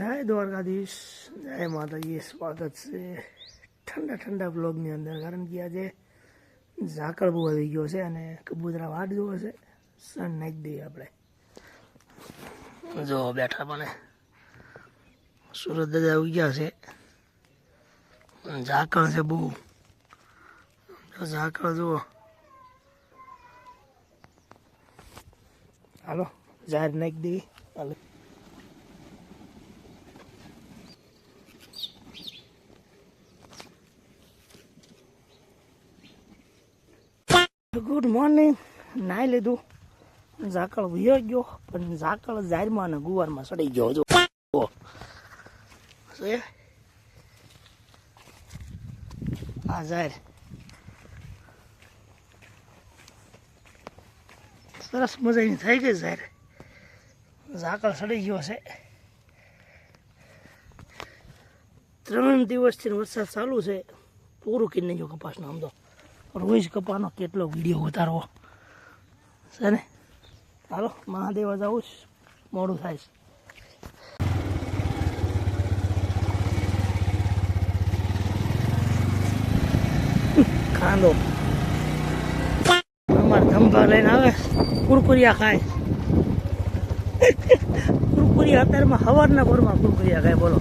જય દ્વારકાધીશ. જય માતાજી, સ્વાગત છે ઠંડા ઠંડા બ્લોગની અંદર, કારણ કે આજે ઝાકળ બહુ આવી ગયો છે અને કબૂતરા વાટ જોવો છે. સન નાખી દઈએ આપણે. જો બેઠા પણ સુરત દાદા આવી ગયા છે. ઝાકળ છે બહુ. ઝાકળ જુઓ. હાલો, જાહેર નાખી દઈએ. હાલો. Good morning. નાહી લીધું. ઝાકળ વયો ગયો, પણ ઝાકળ જાહેરમાં અને ગુવારમાં સડી ગયો. જો આ જાહેર સરસ મજાની થઈ ગઈ ઝાર ઝાકળ સડી ગયો છે. ત્રણ દિવસથી વરસાદ ચાલુ છે. પૂરું કિન્ને ગયો કપાસનો આમ તો. રોજ કપાનો કેટલો વીડિયો ઉતારવો છે ને? ચાલો મહાદેવ છે મોડું થાય છે. ખાંદો અમારે ધંભા લઈને આવે, કુરકુરિયા ખાય. કુરકુરિયા અત્યારમાં સવારના ભરમાં કુરકુરિયા ખાય, બોલો.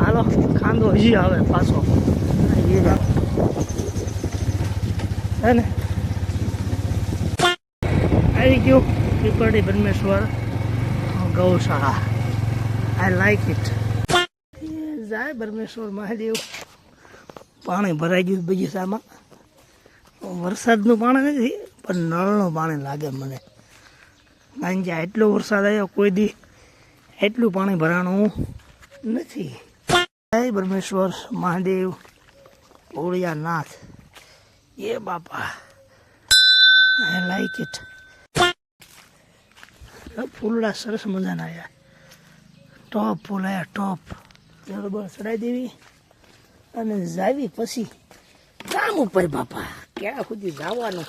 હાલો ખાંદો હજી આવે પાછો. એ. હે ને? આવી ગયું પીપળી બ્રહ્મેશ્વર ગૌશાળા. આઈ લાઈક ઇટ જાય બ્રહ્મેશ્વર મહાદેવ. પાણી ભરાઈ ગયું બગીચામાં. વરસાદનું પાણી નથી, પણ નળનું પાણી લાગે મને. કારણ કે એટલો વરસાદ આવ્યો, કોઈ દી એટલું પાણી ભરાણું નથી. જય બ્રહ્મેશ્વર મહાદેવ, ઓળિયાનાથ. એ બાપા. આઈ લાઈક ઇટ ફૂલડા સરસ મજાના આવ્યા ટોપ ફૂલ આવ્યા ટોપ બરોબર ચડાવી દેવી. અને જાવી પછી કામ ઉપર બાપા. ક્યાં સુધી જવાનું.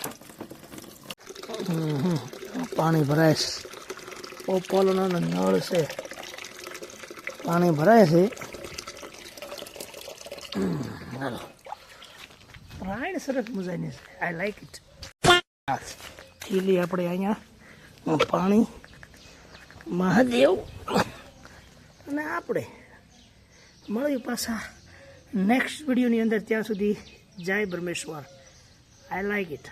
પાણી ભરાય છે. ઓપોલોનો નળ છે. પાણી ભરાય છે. હાલો. રાઈડ સરસ મજાની છે. આઈ લાઈક ઇટ થેલી આપણે અહીંયા પાણી, મહાદેવ અને આપણે મળ્યું પાછા નેક્સ્ટ વિડીયોની અંદર. ત્યાં સુધી જય બ્રહ્મેશ્વર આઈ લાઈક ઇટ